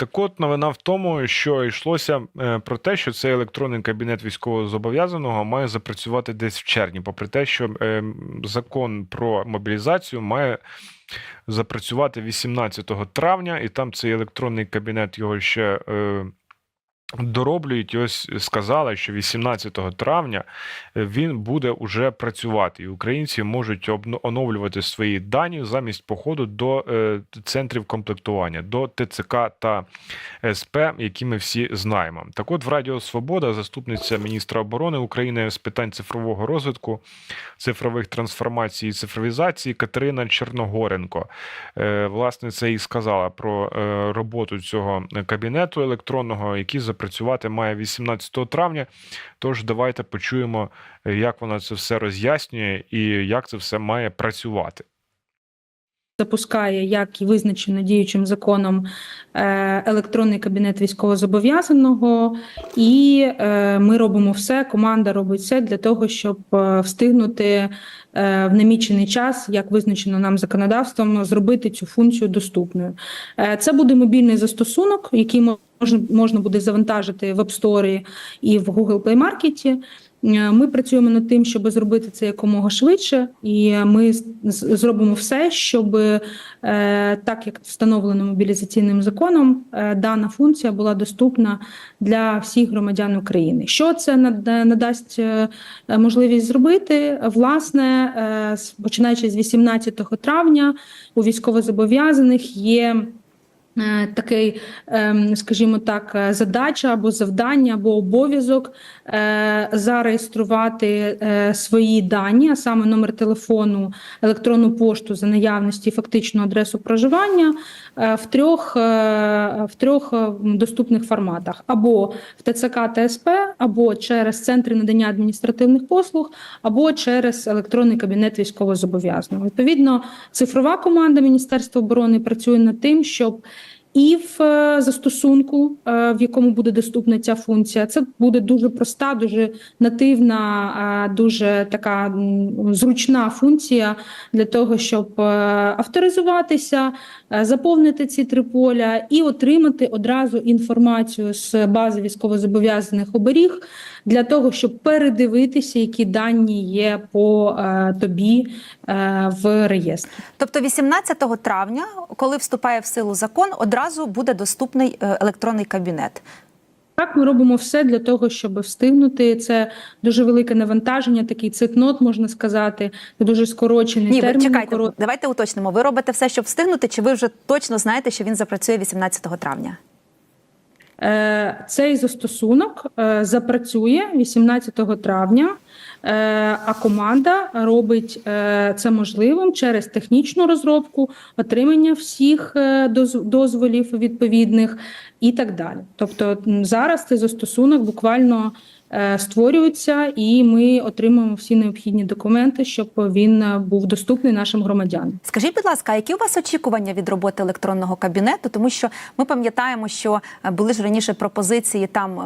Так от новина в тому, що йшлося е, про те, що цей електронний кабінет військового зобов'язаного має запрацювати десь в червні, попри те, що е, закон про мобілізацію має запрацювати 18 травня, і там цей електронний кабінет його ще. Дороблюють, ось сказали, що 18 травня е, він буде уже працювати, і українці можуть оновлювати свої дані замість походу до е, центрів комплектування, до ТЦК та СП, які ми всі знаємо. Так, от в Радіо Свобода, заступниця міністра оборони України з питань цифрового розвитку, цифрових трансформацій і цифровізації Катерина Черногоренко. Е, Власне, це і сказала про роботу цього кабінету електронного, який запрацювати має 18 травня. Тож давайте почуємо, е, як вона це все роз'яснює і як це все має працювати. Запускає, як і визначено діючим законом, е, електронний кабінет військовозобов'язаного, і е, ми робимо все. Команда робить все для того, щоб е, встигнути в намічений час, як визначено нам законодавством, зробити цю функцію доступною. Це буде мобільний застосунок, який можна, можна буде завантажити в App Store і в Google Play Market. Е, Ми працюємо над тим, щоб зробити це якомога швидше, і ми зробимо все, щоб е, так як встановлено мобілізаційним законом, е, дана функція була доступна для всіх громадян України. Що це нада- надасть можливість зробити? Власне, починаючи з 18 травня, у військовозобов'язаних є. Е, Такий, ем, скажімо так, е, задача або завдання, або обов'язок е, зареєструвати свої дані, а саме номер телефону, електронну пошту за наявності, фактичну адресу проживання в трьох, в трьох доступних форматах: або в ТЦК ТСП, або через центри надання адміністративних послуг, або через електронний кабінет військовозобов'язаного. Відповідно, цифрова команда Міністерства оборони працює над тим, щоб і в е, застосунку, е, в якому буде доступна ця функція, це буде дуже проста, дуже нативна, е, дуже така зручна функція для того, щоб авторизуватися, заповнити ці три поля і отримати одразу інформацію з бази військовозобов'язаних оберіг для того, щоб передивитися, які дані є по е, тобі е, в реєстрі. Тобто 18 травня, коли вступає в силу закон, одразу буде доступний е, електронний кабінет. Так, ми робимо все для того, щоб встигнути. Це дуже велике навантаження, такий цитнот, можна сказати, це дуже скорочений Ні, термін. чекайте, корот- давайте уточнимо. Ви робите все, щоб встигнути, чи ви вже точно знаєте, що він запрацює 18 травня? Е, Цей застосунок е, запрацює 18 травня, а команда робить е, це можливим через технічну розробку, отримання всіх е, дозволів відповідних і так далі. Тобто зараз цей застосунок буквально е, створюється, і ми отримуємо всі необхідні документи, щоб він е, був доступний нашим громадянам. Скажіть, будь ласка, які у вас очікування від роботи електронного кабінету? Тому що ми пам'ятаємо, що е, були ж раніше пропозиції там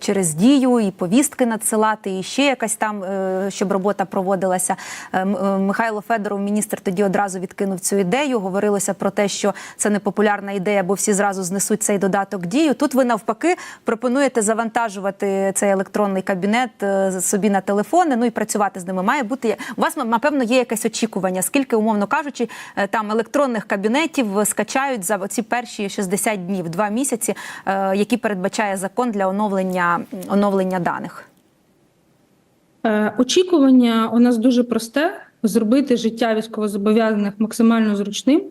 через дію і повістки надсилати, і ще якась там, щоб робота проводилася. Михайло Федоров, міністр, тоді одразу відкинув цю ідею. Говорилося про те, що це не популярна ідея, бо всі зразу знесуть цей додаток дію. Тут ви навпаки пропонуєте завантажувати цей електронний кабінет е, собі на телефони, ну і працювати з ними. Має бути у вас напевно є якесь очікування. Скільки, умовно кажучи, е, там електронних кабінетів скачають за ці перші 60 днів, два місяці, е, які передбачає закон для оновлення оновлення даних. Е, Очікування у нас дуже просте: зробити життя військовозобов'язаних максимально зручним.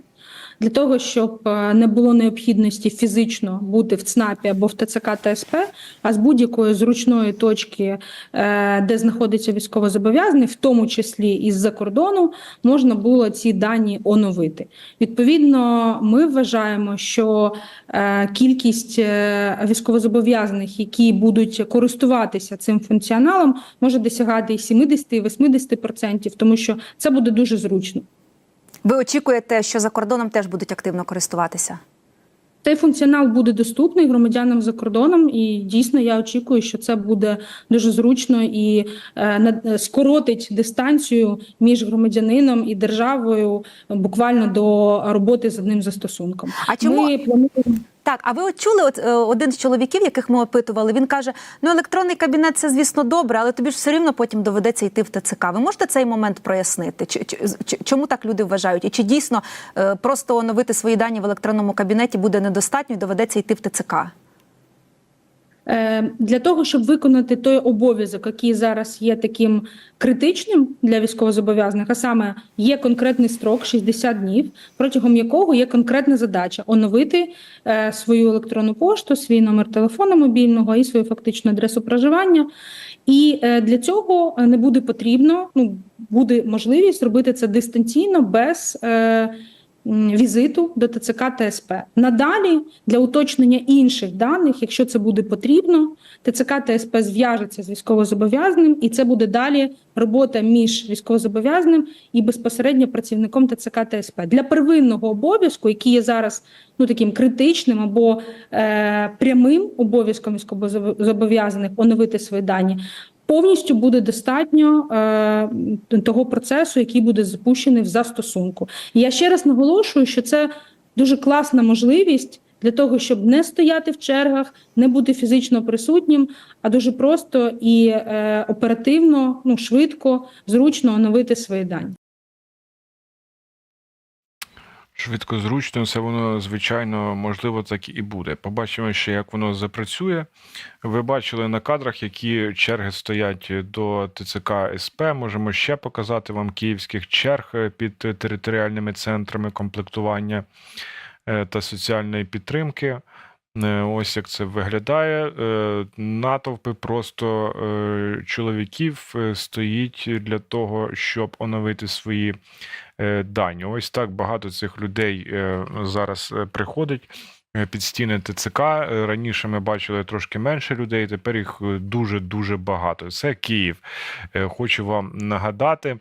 Для того щоб е, не було необхідності фізично бути в ЦНАПі або в ТЦК ТСП, а з будь-якої зручної точки, е, де знаходиться військовозобов'язаний, в тому числі із-за кордону, можна було ці дані оновити. Відповідно, ми вважаємо, що е, кількість військовозобов'язаних, які будуть користуватися цим функціоналом, може досягати і 70, і 80%, тому що це буде дуже зручно. Ви очікуєте, що за кордоном теж будуть активно користуватися? Цей функціонал буде доступний громадянам за кордоном, і дійсно я очікую, що це буде дуже зручно і е, скоротить дистанцію між громадянином і державою буквально до роботи з одним застосунком. А чому- Ми плануємо Так, а ви от чули от, е, один з чоловіків, яких ми опитували, він каже: ну електронний кабінет це, звісно, добре, але тобі ж все рівно потім доведеться йти в ТЦК. Ви можете цей момент прояснити? Чи, чи- чому так люди вважають? І чи дійсно е, просто оновити свої дані в електронному кабінеті буде недостатньо і доведеться йти в ТЦК? Е, Для того, щоб виконати той обов'язок, який зараз є таким критичним для військовозобов'язаних, а саме є конкретний строк 60 днів, протягом якого є конкретна задача оновити е, свою електронну пошту, свій номер телефону мобільного і свою фактичну адресу проживання. І е, для цього не буде потрібно, ну буде можливість зробити це дистанційно без. Візиту до ТЦК та СП. Надалі для уточнення інших даних, якщо це буде потрібно, ТЦК та СП зв'яжеться з військовозобов'язаним, і це буде далі робота між військовозобов'язаним і безпосередньо працівником ТЦК та СП. Для первинного обов'язку, який є зараз ну таким критичним або е, прямим обов'язком військовозобов'язаних оновити свої дані. Повністю буде достатньо е, того процесу, який буде запущений в застосунку. І я ще раз наголошую, що це дуже класна можливість для того, щоб не стояти в чергах, не бути фізично присутнім, а дуже просто і е, оперативно, ну швидко, зручно оновити свої дані. Швидко, зручно, це воно, звичайно, можливо, так і буде. Побачимо ще, як воно запрацює. Ви бачили на кадрах, які черги стоять до ТЦК СП. Можемо ще показати вам київських черг е, під територіальними центрами комплектування е, та соціальної підтримки. Е, Ось як це виглядає. Е, Натовпи просто е, чоловіків стоїть для того, щоб оновити свої дані. Ось так багато цих людей зараз приходить під стіни ТЦК. Е, Раніше ми бачили трошки менше людей, тепер їх е, дуже-дуже багато. Це Київ. Е, Хочу вам нагадати.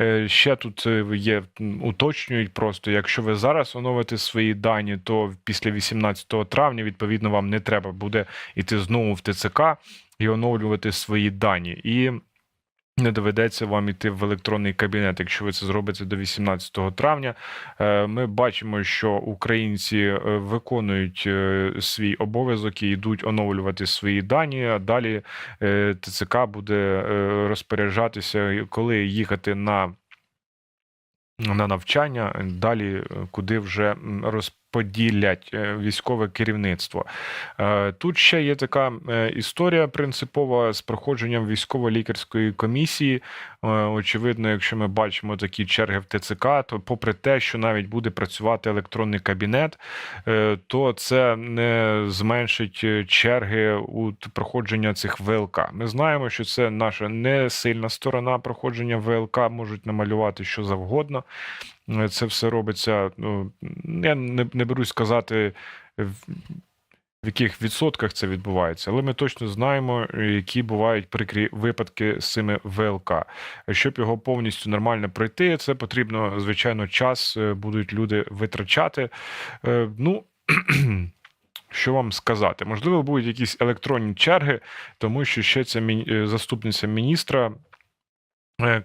Е, Ще тут е, є уточнюють просто, якщо ви зараз оновите свої дані, то після 18 травня, відповідно, вам не треба буде йти знову в ТЦК і оновлювати свої дані. І не доведеться вам йти в електронний кабінет, якщо ви це зробите до 18 травня. Е, Ми бачимо, що українці е, виконують е, свій обов'язок і йдуть оновлювати свої дані. А далі ТЦК буде розпоряджатися, коли їхати на на навчання, далі куди вже м, розподілять е, військове керівництво. Е, Тут ще є така е, історія принципова з проходженням військово-лікарської комісії. Очевидно, якщо ми бачимо такі черги в ТЦК, то попри те, що навіть буде працювати електронний кабінет, то це не зменшить черги у проходження цих ВЛК. Ми знаємо, що це наша не сильна сторона проходження ВЛК, можуть намалювати що завгодно. Е, Це все робиться. Ну я не, не берусь сказати. в- яких відсотках це відбувається, але ми точно знаємо, які бувають прикрі випадки з цими ВЛК. Щоб його повністю нормально пройти, це потрібно, звичайно, час е, будуть люди витрачати. Е, Ну, що вам сказати? Можливо, будуть якісь електронні черги, тому що ще ця е, заступниця міністра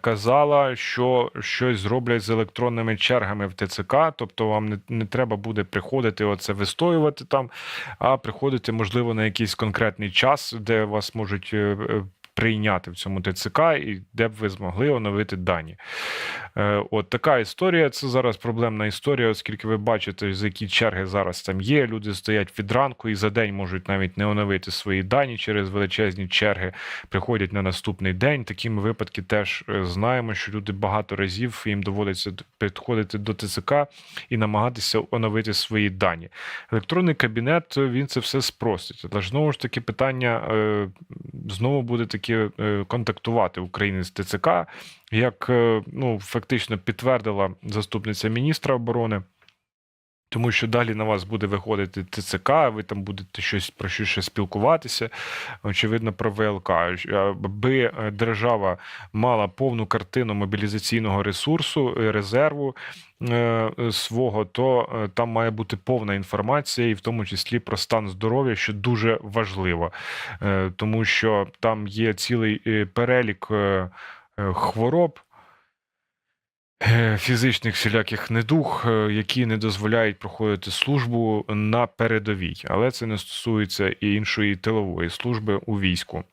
казала, що щось зроблять з електронними чергами в ТЦК, тобто вам не, не треба буде приходити оце вистоювати там, а приходити, можливо, на якийсь конкретний час, де вас можуть е, е, прийняти в цьому ТЦК, і де б ви змогли оновити дані. Е, От така історія. Це зараз проблемна історія, оскільки ви бачите, з які черги зараз там є. Люди стоять від ранку і за день можуть навіть не оновити свої дані через величезні черги, приходять на наступний день. Такі ми випадки теж е, знаємо, що люди багато разів їм доводиться підходити до ТЦК і намагатися оновити свої дані. Електронний кабінет е, він це все спростить. Але ж знову ж таки питання знову буде таке контактувати України з ТЦК, як е, ну, фактично підтвердила заступниця міністра оборони. Тому що далі на вас буде виходити ТЦК, ви там будете щось про щось ще спілкуватися, очевидно, про ВЛК. Аби е, держава мала повну картину мобілізаційного ресурсу, е, резерву свого, то там має бути повна інформація, і в тому числі про стан здоров'я, що дуже важливо, тому що там є цілий перелік хвороб. е, фізичних всіляких недуг, е, які не дозволяють проходити службу на передовій. Але це не стосується і іншої тилової служби у війську.